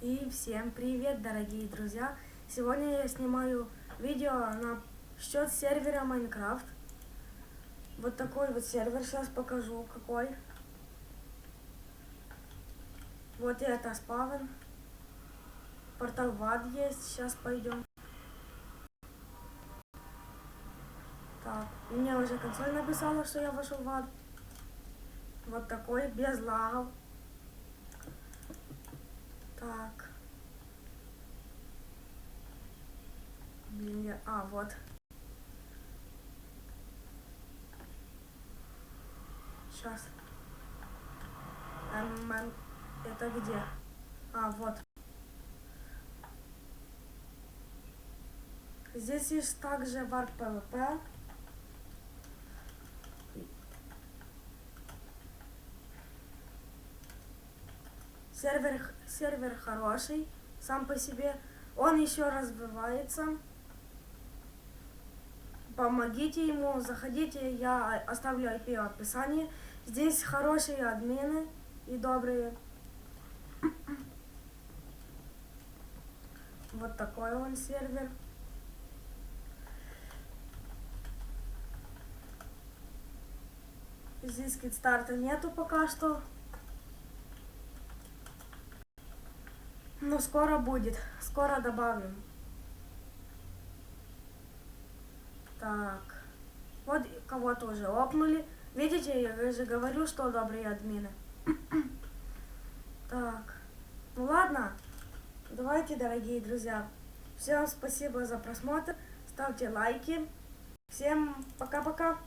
И всем привет, дорогие друзья! Сегодня я снимаю видео на счет сервера Майнкрафт. Вот такой вот сервер, сейчас покажу какой. Вот это спавн. Портал ВАД есть, сейчас пойдем. Так, мне уже консоль написала, что я вошел в ад. Вот такой, без лагов. Так. Блин, я... А, вот. Сейчас. Эм, эм, это где? А, вот. Здесь есть также варп PvP. Сервер, сервер хороший сам по себе. Он еще развивается. Помогите ему, заходите, я оставлю IP в описании. Здесь хорошие админы и добрые. Вот такой он сервер. Здесь кидстарта нету пока что. Но скоро будет. Скоро добавим. Так. Вот кого-то уже опнули. Видите, я же говорю, что добрые админы. Так. Ну ладно. Давайте, дорогие друзья. Всем спасибо за просмотр. Ставьте лайки. Всем пока-пока.